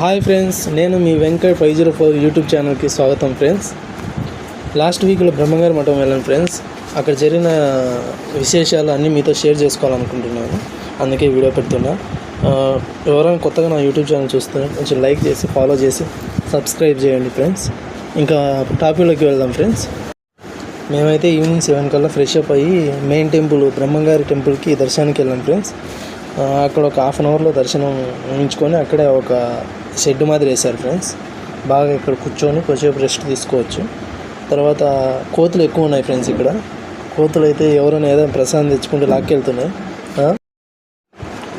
Hi friends నేను మీ Venkat five zero four YouTube ఛానల్కి స్వాగతం ఫ్రెండ్స్ లాస్ట్ వీక్లో బ్రహ్మంగారి మఠం వెళ్ళాను ఫ్రెండ్స్ అక్కడ జరిగిన విశేషాలు అన్నీ మీతో షేర్ చేసుకోవాలనుకుంటున్నాను. అందుకే వీడియో పెడుతున్నా. ఎవరైనా కొత్తగా నా యూట్యూబ్ ఛానల్ చూస్తే కొంచెం లైక్ చేసి ఫాలో చేసి సబ్స్క్రైబ్ చేయండి ఫ్రెండ్స్ ఇంకా టాపిక్లోకి వెళ్దాం ఫ్రెండ్స్ మేమైతే ఈవినింగ్ సెవెన్ కల్లా ఫ్రెష్ అప్ అయ్యి మెయిన్ టెంపుల్ బ్రహ్మంగారి టెంపుల్కి దర్శనానికి వెళ్ళాం ఫ్రెండ్స్ అక్కడ ఒక హాఫ్ అన్ అవర్లో దర్శనం ఉంచుకొని అక్కడే ఒక షెడ్ మాదిరి వేశారు ఫ్రెండ్స్. బాగా ఇక్కడ కూర్చొని కొద్దిసేపు రెస్ట్ తీసుకోవచ్చు. తర్వాత కోతులు ఎక్కువ ఉన్నాయి ఫ్రెండ్స్ ఇక్కడ. కోతులు అయితే ఎవరైనా ఏదైనా ప్రసాదం తెచ్చుకుంటే లాక్కెళ్తున్నాయి.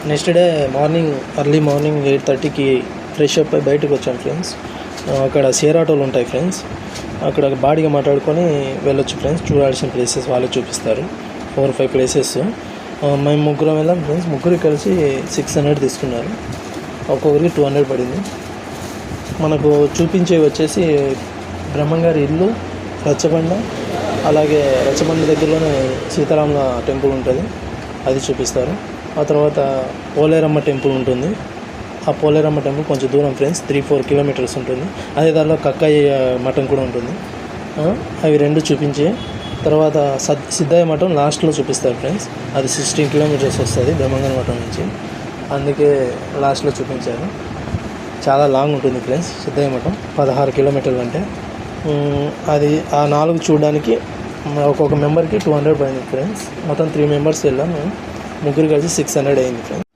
Next day morning early morning eight థర్టీకి ఫ్రెష్ అప్ అయి బయటకు వచ్చాం ఫ్రెండ్స్. అక్కడ షేర్ ఆటోలు ఉంటాయి ఫ్రెండ్స్. అక్కడ బాడీగా మాట్లాడుకొని వెళ్ళొచ్చు ఫ్రెండ్స్. చూడాల్సిన ప్లేసెస్ వాళ్ళే చూపిస్తారు. ఫోర్ ఫైవ్ ప్లేసెస్ మేము ముగ్గురం వెళ్ళాం ఫ్రెండ్స్. ముగ్గురు కలిసి సిక్స్ హండ్రెడ్ తీసుకున్నారు. ఒక్కొక్కరికి టూ హండ్రెడ్ పడింది. మనకు చూపించేవి వచ్చేసి బ్రహ్మంగారి ఇల్లు రచ్చబండ అలాగే రచ్చబండ దగ్గరలోనే సీతారాముల టెంపుల్ ఉంటుంది. అది చూపిస్తారు. ఆ తర్వాత పోలేరమ్మ టెంపుల్ ఉంటుంది. ఆ పోలేరమ్మ టెంపుల్ కొంచెం దూరం ఫ్రెండ్స్ త్రీ ఫోర్ కిలోమీటర్స్ ఉంటుంది. అదే దానిలో కక్కయ్య మఠం కూడా ఉంటుంది. అవి రెండు చూపించి. తర్వాత సద్ సిద్ధయ్య మఠం లాస్ట్లో చూపిస్తారు ఫ్రెండ్స్. అది సిక్స్టీన్ కిలోమీటర్స్ వస్తుంది బ్రహ్మంగారి మఠం నుంచి. అందుకే లాస్ట్లో చూపించారు చాలా లాంగ్ ఉంటుంది ఫ్రెండ్స్ సిద్ధయ్య మఠం పదహారు కిలోమీటర్లు అంటే. అది ఆ నాలుగు చూడడానికి ఒక్కొక్క మెంబర్కి టూ హండ్రెడ్ పడింది ఫ్రెండ్స్. మొత్తం త్రీ మెంబర్స్ వెళ్ళాము ముగ్గురు కలిసి సిక్స్ హండ్రెడ్ అయింది ఫ్రెండ్స్.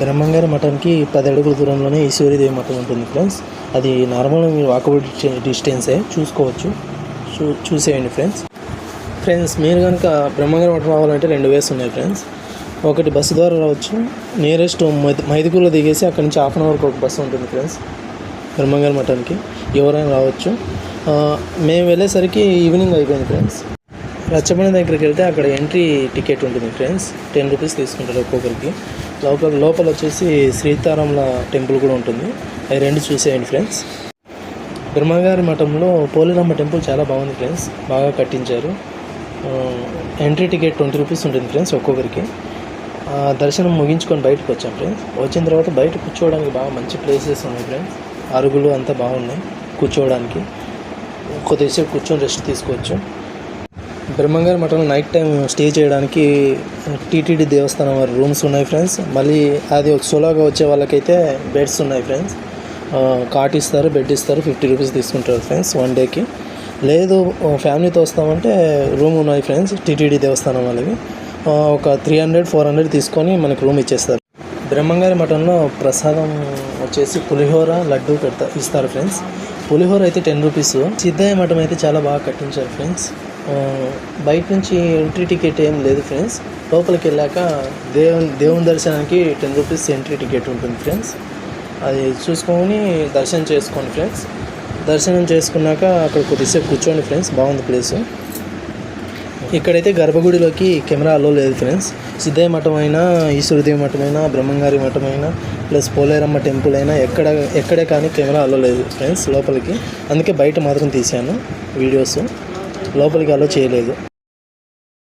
బ్రహ్మంగారి మఠంకి పది అడుగుల దూరంలోనే ఈశ్వరీదేవి మఠం ఉంటుంది ఫ్రెండ్స్. అది నార్మల్గా మీరు వాకబుల్ డిస్టెన్సే చూసుకోవచ్చు. చూ చూసేయండి ఫ్రెండ్స్. ఫ్రెండ్స్ మీరు కనుక బ్రహ్మంగారి మఠం రావాలంటే రెండు వేస్ ఉన్నాయి ఫ్రెండ్స్. ఒకటి బస్సు ద్వారా రావచ్చు. నియరెస్ట్ మైదుకూరులో దిగేసి అక్కడి నుంచి హాఫ్ అన్ అవర్కి ఒక బస్సు ఉంటుంది ఫ్రెండ్స్ బ్రహ్మంగారి మఠానికి. ఎవరైనా రావచ్చు. మేము వెళ్ళేసరికి ఈవినింగ్ అయిపోయింది ఫ్రెండ్స్ రచ్చబండ దగ్గరికి వెళ్తే అక్కడ ఎంట్రీ టికెట్ ఉంటుంది ఫ్రెండ్స్ టెన్ రూపీస్ తీసుకుంటారు ఒక్కొక్కరికి. లోపల లోపల వచ్చేసి శ్రీతారాముల టెంపుల్ కూడా ఉంటుంది. అవి రెండు చూసేయండి ఫ్రెండ్స్ బ్రహ్మగారి మఠంలో పోలిరమ్మ టెంపుల్ చాలా బాగుంది ఫ్రెండ్స్ బాగా కట్టించారు. ఎంట్రీ టికెట్ ట్వంటీ రూపీస్ ఉంటుంది ఫ్రెండ్స్ ఒక్కొక్కరికి. దర్శనం ముగించుకొని బయటకు వచ్చాం ఫ్రెండ్స్ వచ్చిన తర్వాత బయట కూర్చోవడానికి బాగా మంచి ప్లేసెస్ ఉన్నాయి ఫ్రెండ్స్ అరుగులు అంతా బాగున్నాయి కూర్చోవడానికి. కొద్దిసేపు కూర్చొని రెస్ట్ తీసుకోవచ్చు. బ్రహ్మంగారి మఠంలో నైట్ టైం స్టే చేయడానికి టీటీడీ దేవస్థానం వారి రూమ్స్ ఉన్నాయి ఫ్రెండ్స్ మళ్ళీ అది ఒక సోలోగా వచ్చే వాళ్ళకైతే బెడ్స్ ఉన్నాయి ఫ్రెండ్స్ కాట్ ఇస్తారు బెడ్ ఇస్తారు ఫిఫ్టీ రూపీస్ తీసుకుంటారు ఫ్రెండ్స్ వన్ డేకి లేదు ఫ్యామిలీతో వస్తామంటే రూమ్ ఉన్నాయి ఫ్రెండ్స్ టీటీడీ దేవస్థానం వాళ్ళవి. ఒక త్రీ హండ్రెడ్ ఫోర్ హండ్రెడ్ తీసుకొని మనకి రూమ్ ఇచ్చేస్తారు. బ్రహ్మంగారి మఠంలో ప్రసాదం వచ్చేసి పులిహోర లడ్డు పెడతా ఇస్తారు ఫ్రెండ్స్ పులిహోర అయితే టెన్ రూపీస్ సిద్ధయ్య మఠం అయితే చాలా బాగా కట్టించారు ఫ్రెండ్స్ బయట నుంచి ఎంట్రీ టికెట్ ఏం లేదు ఫ్రెండ్స్ లోపలికి వెళ్ళాక దేవుని దేవుని దర్శనానికి టెన్ రూపీస్ ఎంట్రీ టికెట్ ఉంటుంది ఫ్రెండ్స్ అది చూసుకొని దర్శనం చేసుకోండి ఫ్రెండ్స్ దర్శనం చేసుకున్నాక అక్కడ కొద్దిసేపు కూర్చోండి ఫ్రెండ్స్ బాగుంది ప్లేసు ఇక్కడైతే గర్భగుడిలోకి కెమెరా అలో లేదు ఫ్రెండ్స్. సిద్ధయ్య మఠం అయినా ఈశ్వరదేవి మఠం అయినా బ్రహ్మంగారి మఠం అయినా ప్లస్ పోలేరమ్మ టెంపుల్ అయినా ఎక్కడ ఎక్కడే కానీ కెమెరా అలో లేదు ఫ్రెండ్స్ లోపలికి. అందుకే బయట మాత్రం తీశాను వీడియోస్. లోపలికి అలో చేయలేదు.